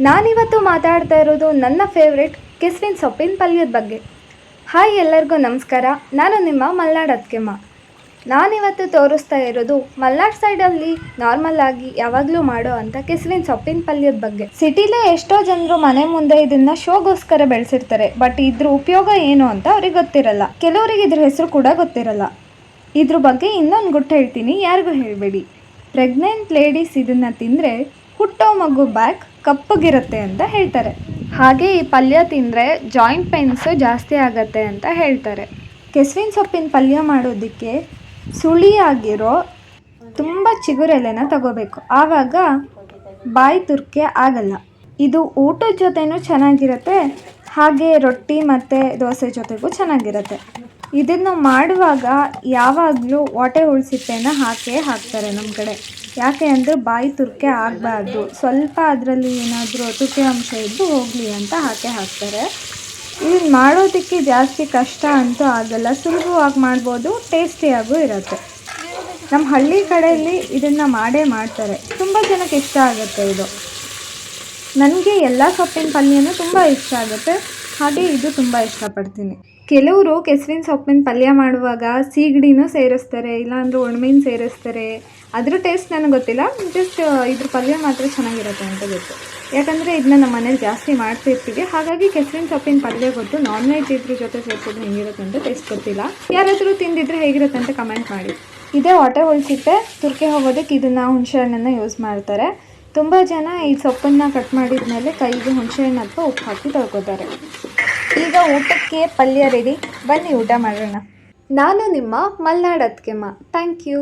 ನಾನಿವತ್ತು ಮಾತಾಡ್ತಾ ಇರೋದು ನನ್ನ ಫೇವ್ರೆಟ್ ಕೆಸ್ವಿನ್ ಸೊಪ್ಪಿನ ಪಲ್ಯದ ಬಗ್ಗೆ. ಹಾಯ್ ಎಲ್ಲರಿಗೂ ನಮಸ್ಕಾರ. ನಾನು ನಿಮ್ಮ ಮಲ್ನಾಡ್ ಅತ್ಕೆಮ್ಮ ನಾನಿವತ್ತು ತೋರಿಸ್ತಾ ಇರೋದು ಮಲ್ನಾಡ್ ಸೈಡಲ್ಲಿ ನಾರ್ಮಲ್ ಆಗಿ ಯಾವಾಗಲೂ ಮಾಡೋ ಅಂತ ಕೆಸ್ವಿನ್ ಸೊಪ್ಪಿನ ಪಲ್ಯದ ಬಗ್ಗೆ. ಸಿಟಿಲೇ ಎಷ್ಟೋ ಜನರು ಮನೆ ಮುಂದೆ ಇದನ್ನ ಶೋಗೋಸ್ಕರ ಬೆಳೆಸಿರ್ತಾರೆ. ಬಟ್ ಇದ್ರ ಉಪಯೋಗ ಏನು ಅಂತ ಅವ್ರಿಗೆ ಗೊತ್ತಿರಲ್ಲ. ಕೆಲವರಿಗೆ ಇದ್ರ ಹೆಸರು ಕೂಡ ಗೊತ್ತಿರಲ್ಲ. ಇದ್ರ ಬಗ್ಗೆ ಇನ್ನೊಂದು ಗುಟ್ಟು ಹೇಳ್ತೀನಿ. ಯಾರಿಗೂ ಹೇಳಬೇಡಿ. ಪ್ರೆಗ್ನೆಂಟ್ ಲೇಡೀಸ್ ಇದನ್ನು ತಿಂದರೆ ಹುಟ್ಟೋ ಮಗು ಬ್ಯಾಕ್ ಕಪ್ಪಗಿರುತ್ತೆ ಅಂತ ಹೇಳ್ತಾರೆ. ಹಾಗೆ ಈ ಪಲ್ಯ ತಿಂದರೆ ಜಾಯಿಂಟ್ ಪೇನ್ಸು ಜಾಸ್ತಿ ಆಗತ್ತೆ ಅಂತ ಹೇಳ್ತಾರೆ. ಕೆಸ್ವಿನ ಸೊಪ್ಪಿನ ಪಲ್ಯ ಮಾಡೋದಕ್ಕೆ ಸುಳಿಯಾಗಿರೋ ತುಂಬ ಚಿಗುರೆಲೆನ ತಗೋಬೇಕು. ಆವಾಗ ಬಾಯಿ ತುರ್ಕೆ ಆಗಲ್ಲ. ಇದು ಊಟದ ಜೊತೆನೂ ಚೆನ್ನಾಗಿರುತ್ತೆ, ಹಾಗೆ ರೊಟ್ಟಿ ಮತ್ತು ದೋಸೆ ಜೊತೆಗೂ ಚೆನ್ನಾಗಿರುತ್ತೆ. ಇದನ್ನು ಮಾಡುವಾಗ ಯಾವಾಗಲೂ ಹೊಟ್ಟೆ ಹುಳ್ಸಿಟ್ಟೆನ ಹಾಕೇ ಹಾಕ್ತಾರೆ ನಮ್ಮ ಕಡೆ. ಯಾಕೆ ಅಂದರೆ ಬಾಯಿ ತುರ್ಕೆ ಆಗಬಾರ್ದು. ಸ್ವಲ್ಪ ಅದರಲ್ಲಿ ಏನಾದರೂ ತುಕೆ ಅಂಶ ಇದ್ದು ಹೋಗಲಿ ಅಂತ ಹಾಕೇ ಹಾಕ್ತಾರೆ. ಇದು ಮಾಡೋದಕ್ಕೆ ಜಾಸ್ತಿ ಕಷ್ಟ ಅಂತೂ ಆಗಲ್ಲ. ಸುಲಭವಾಗಿ ಮಾಡ್ಬೋದು, ಟೇಸ್ಟಿಯಾಗೂ ಇರುತ್ತೆ. ನಮ್ಮ ಹಳ್ಳಿ ಕಡೆಯಲ್ಲಿ ಇದನ್ನು ಮಾಡೇ ಮಾಡ್ತಾರೆ. ತುಂಬ ಜನಕ್ಕೆ ಇಷ್ಟ ಆಗುತ್ತೆ ಇದು. ನನಗೆ ಎಲ್ಲ ಸೊಪ್ಪಿನ ಪಲ್ಯನೂ ತುಂಬ ಇಷ್ಟ ಆಗುತ್ತೆ. ಹಾಗೆ ಇದು ತುಂಬ ಇಷ್ಟಪಡ್ತೀನಿ. ಕೆಲವರು ಕೆಸುವಿನ ಸೊಪ್ಪಿನ ಪಲ್ಯ ಮಾಡುವಾಗ ಸೀಗಡಿನೂ ಸೇರಿಸ್ತಾರೆ, ಇಲ್ಲಾಂದ್ರೆ ಒಣಮೀನು ಸೇರಿಸ್ತಾರೆ. ಅದ್ರ ಟೇಸ್ಟ್ ನನಗೆ ಗೊತ್ತಿಲ್ಲ ಜಸ್ಟ್ ಇದ್ರ ಪಲ್ಯ ಮಾತ್ರ ಚೆನ್ನಾಗಿರುತ್ತೆ ಅಂತ ಗೊತ್ತು. ಯಾಕಂದರೆ ಇದನ್ನ ನಮ್ಮ ಮನೇಲಿ ಜಾಸ್ತಿ ಮಾಡ್ತಿರ್ತೀವಿ. ಹಾಗಾಗಿ ಕೆಸರಿನ ಸೊಪ್ಪಿನ ಪಲ್ಯ ಗೊತ್ತು ನಾನ್ ವೆಜ್ ಇದ್ರ ಜೊತೆ ಸೇರಿಸಿದ್ರೆ ಹೆಂಗಿರುತ್ತೆ ಅಂತ ಟೇಸ್ಟ್ ಗೊತ್ತಿಲ್ಲ. ಯಾರಾದರೂ ತಿಂದಿದ್ರೆ ಹೇಗಿರುತ್ತೆ ಅಂತ ಕಮೆಂಟ್ ಮಾಡಿ. ಇದೇ ಹೊಟ್ಟೆ ಹೊಳಿಸಿಟ್ಟೆ ತುರ್ಕೆ ಹೋಗೋದಕ್ಕೆ ಇದನ್ನು ಹುಣಸೆ ಹಣ್ಣನ್ನು ಯೂಸ್ ಮಾಡ್ತಾರೆ. ತುಂಬ ಜನ ಈ ಸೊಪ್ಪನ್ನು ಕಟ್ ಮಾಡಿದ ಮೇಲೆ ಕೈಗೆ ಹುಣಸೆಹಣ್ಣು ಅಥವಾ ಉಪ್ಪು ಹಾಕಿ ತೊಳ್ಕೊತಾರೆ. ಈಗ ಊಟಕ್ಕೆ ಪಲ್ಯ ರೆಡಿ ಬನ್ನಿ ಊಟ ಮಾಡೋಣ. ನಾನು ನಿಮ್ಮ ಮಲ್ನಾಡ್ ಅತ್ಕೆಮ್ಮ ಥ್ಯಾಂಕ್ ಯು